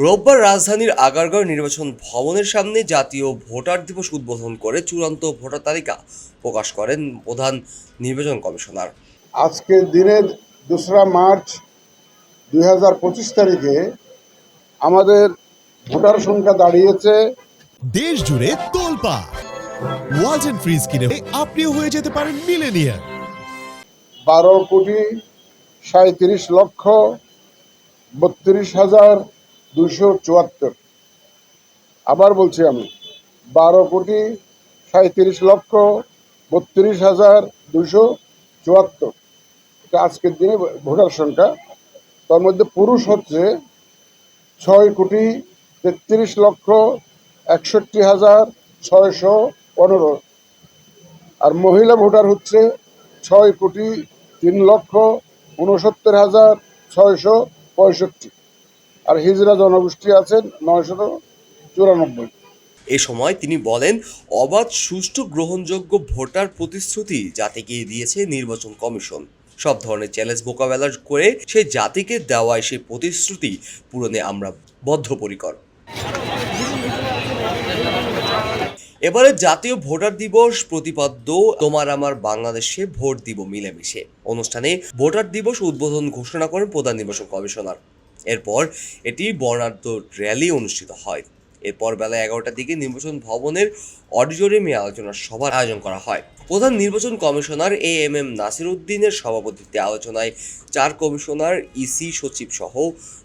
রোববার রাজধানীর আগারগাঁও নির্বাচন ভবনের সামনে জাতীয় ভোটার দিবস উদ্বোধন করে চূড়ান্ত ভোটার তালিকা প্রকাশ করেন প্রধান নির্বাচন কমিশনার। আজকের দিনের দোসরা মার্চ দুই হাজার পঁচিশ তারিখে আমাদের ভোটার সংখ্যা দাঁড়িয়েছে দেশ জুড়ে তোলপা ওয়ালটন ফ্রিজ কিনে আপনিও হয়ে যেতে পারেন মিলেনিয়ার বারো কোটি সাঁত্রিশ লক্ষ বত্রিশ হাজার দুশো চুয়াত্তর। আবার বলছি আমি, বারো কোটি সাঁত্রিশ লক্ষ বত্রিশ হাজার দুশো চুয়াত্তর। এটা আজকের দিনে ভোটার সংখ্যা। তার মধ্যে পুরুষ হচ্ছে ছয় কোটি তেত্রিশ লক্ষ একষট্টি হাজার ছয়শো পনেরো। আর মহিলা ভোটার হচ্ছে ছয় কোটি তিন লক্ষ উনসত্তর হাজার ছয়শো পঁয়ষট্টি। আর হিজরা জনগোষ্ঠী আছেন নয়শত চুরানব্বই। এ সময় তিনি বলেন, অবাধ, সুষ্ঠু, গ্রহণযোগ্য ভোটার প্রতিশ্রুতি জাতিকে দিয়েছে নির্বাচন কমিশন। সব ধরনের চ্যালেঞ্জ মোকাবেলা করে সেই জাতিকে দেওয়ায় সেই প্রতিশ্রুতি পূরণে আমরা বদ্ধপরিকর। এবারে জাতীয় ভোটার দিবস প্রতিপাদ্য, তোমার আমার বাংলাদেশে ভোট দিব মিলেমিশে। অনুষ্ঠানে ভোটার দিবস উদ্বোধন ঘোষণা করেন প্রধান নির্বাচন কমিশনার। এরপর এটি বর্ণাঢ্য র্যালি অনুষ্ঠিত হয়। এরপর বেলা এগারোটার দিকে নির্বাচন ভবনের অডিটোরিয়ামে আলোচনা সভার আয়োজন করা হয়। প্রধান নির্বাচন commissioner A M M Nasir উদ্দিনের সভাপতিত্বে আলোচনায় চার কমিশনার ইসি সচিব সহ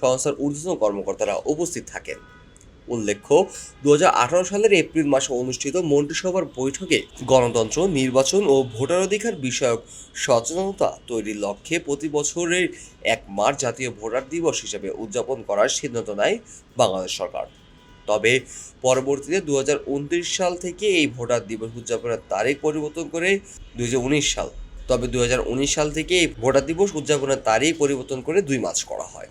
সংস্থার ঊর্ধ্বতন কর্মকর্তারা উপস্থিত থাকেন। উল্লেখ্য দু হাজার আঠারো সালের এপ্রিল মাসে অনুষ্ঠিত মন্ত্রিসভার বৈঠকে গণতন্ত্র, নির্বাচন ও ভোটাধিকার বিষয়ক সচেতনতা তৈরির লক্ষ্যে প্রতি বছরের এক মার্চ জাতীয় ভোটার দিবস হিসেবে উদযাপন করার সিদ্ধান্ত নেয় বাংলাদেশ সরকার। তবে পরবর্তীতে দু হাজার উনত্রিশ সাল থেকে এই ভোটার দিবস উদযাপনের তারিখ পরিবর্তন করে দুই হাজার উনিশ সাল, তবে দু হাজার উনিশ সাল থেকে এই ভোটার দিবস উদযাপনের তারিখ পরিবর্তন করে দুই মাস করা হয়।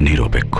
নিরপেক্ষ।